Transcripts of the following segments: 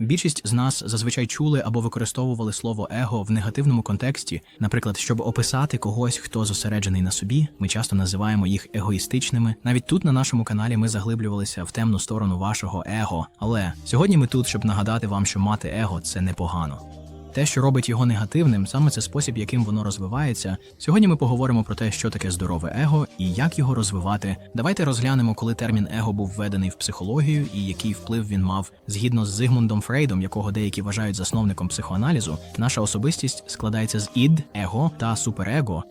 Більшість з нас зазвичай чули або використовували слово его в негативному контексті. Наприклад, щоб описати когось, хто зосереджений на собі, ми часто називаємо їх егоїстичними. Навіть тут на нашому каналі ми заглиблювалися в темну сторону вашого его. Але сьогодні ми тут, щоб нагадати вам, що мати его це непогано. Те, що робить його негативним, саме це спосіб, яким воно розвивається. Сьогодні ми поговоримо про те, що таке здорове его і як його розвивати. Давайте розглянемо, коли термін его був введений в психологію і який вплив він мав. Згідно з Зигмундом Фрейдом, якого деякі вважають засновником психоаналізу, наша особистість складається з ід, его та суперего.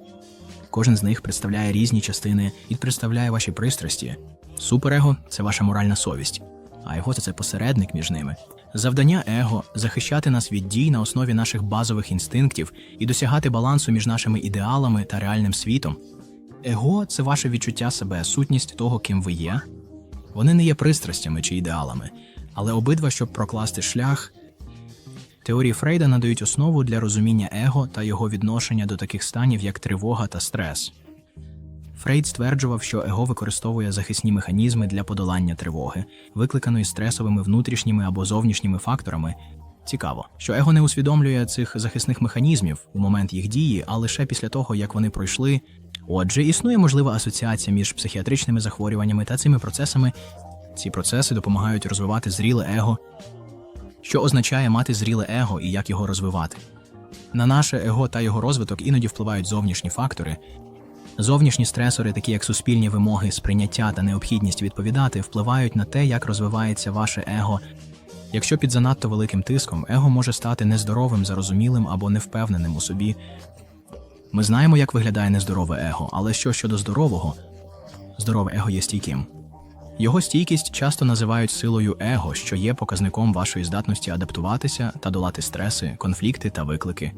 Кожен з них представляє різні частини і представляє ваші пристрасті. Суперего це ваша моральна совість, а его це посередник між ними. Завдання его захищати нас від дій на основі наших базових інстинктів і досягати балансу між нашими ідеалами та реальним світом. Его це ваше відчуття себе, сутність того, ким ви є. Вони не є пристрастями чи ідеалами, але обидва, щоб прокласти шлях. Теорії Фрейда надають основу для розуміння его та його відношення до таких станів, як тривога та стрес. Фрейд стверджував, що его використовує захисні механізми для подолання тривоги, викликаної стресовими внутрішніми або зовнішніми факторами. Цікаво, що его не усвідомлює цих захисних механізмів у момент їх дії, а лише після того, як вони пройшли. Отже, існує можлива асоціація між психіатричними захворюваннями та цими процесами. Ці процеси допомагають розвивати зріле его, що означає мати зріле его і як його розвивати. На наше его та його розвиток іноді впливають зовнішні фактори, Зовнішні стресори, такі як суспільні вимоги, сприйняття та необхідність відповідати, впливають на те, як розвивається ваше его. Якщо під занадто великим тиском, его може стати нездоровим, зарозумілим або невпевненим у собі. Ми знаємо, як виглядає нездорове его, але що щодо здорового, здорове его є стійким. Його стійкість часто називають силою его, що є показником вашої здатності адаптуватися та долати стреси, конфлікти та виклики.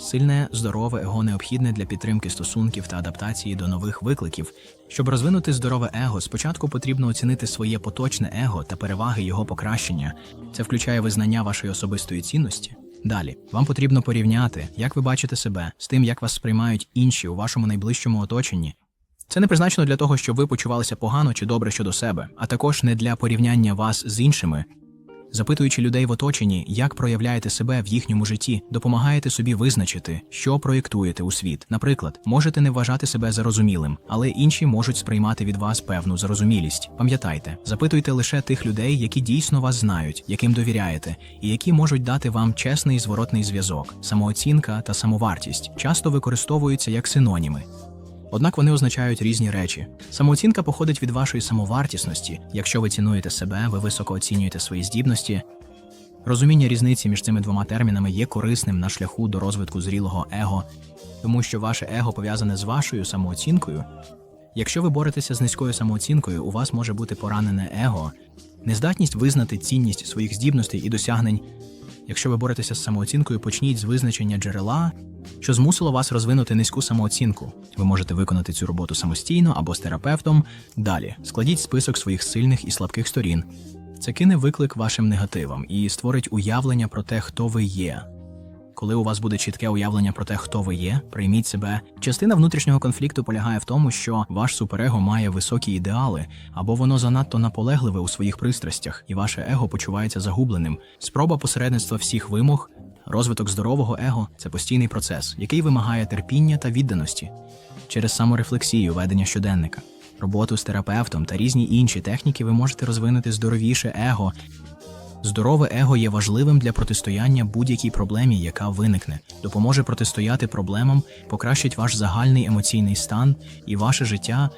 Сильне, здорове его необхідне для підтримки стосунків та адаптації до нових викликів. Щоб розвинути здорове его, спочатку потрібно оцінити своє поточне его та переваги його покращення. Це включає визнання вашої особистої цінності. Далі вам потрібно порівняти, як ви бачите себе, з тим, як вас сприймають інші у вашому найближчому оточенні. Це не призначено для того, щоб ви почувалися погано чи добре щодо себе, а також не для порівняння вас з іншими. Запитуючи людей в оточенні, як проявляєте себе в їхньому житті, допомагаєте собі визначити, що проєктуєте у світ. Наприклад, можете не вважати себе зарозумілим, але інші можуть сприймати від вас певну зарозумілість. Пам'ятайте, запитуйте лише тих людей, які дійсно вас знають, яким довіряєте, і які можуть дати вам чесний зворотний зв'язок. Самооцінка та самовартість часто використовуються як синоніми. Однак вони означають різні речі. Самооцінка походить від вашої самовартісності. Якщо ви цінуєте себе, ви високо оцінюєте свої здібності. Розуміння різниці між цими двома термінами є корисним на шляху до розвитку зрілого его, тому що ваше его пов'язане з вашою самооцінкою. Якщо ви боретеся з низькою самооцінкою, у вас може бути поранене его, нездатність визнати цінність своїх здібностей і досягнень. Якщо ви боретеся з самооцінкою, почніть з визначення джерела, що змусило вас розвинути низьку самооцінку. Ви можете виконати цю роботу самостійно або з терапевтом. Далі складіть список своїх сильних і слабких сторін. Це кине виклик вашим негативам і створить уявлення про те, хто ви є. Коли у вас буде чітке уявлення про те, хто ви є, прийміть себе. Частина внутрішнього конфлікту полягає в тому, що ваш суперего має високі ідеали, або воно занадто наполегливе у своїх пристрастях, і ваше его почувається загубленим. Спроба посередництва всіх вимог, розвиток здорового его це постійний процес, який вимагає терпіння та відданості через саморефлексію, ведення щоденника, роботу з терапевтом та різні інші техніки ви можете розвинути здоровіше его. Здорове его є важливим для протистояння будь-якій проблемі, яка виникне, допоможе протистояти проблемам, покращить ваш загальний емоційний стан і ваше життя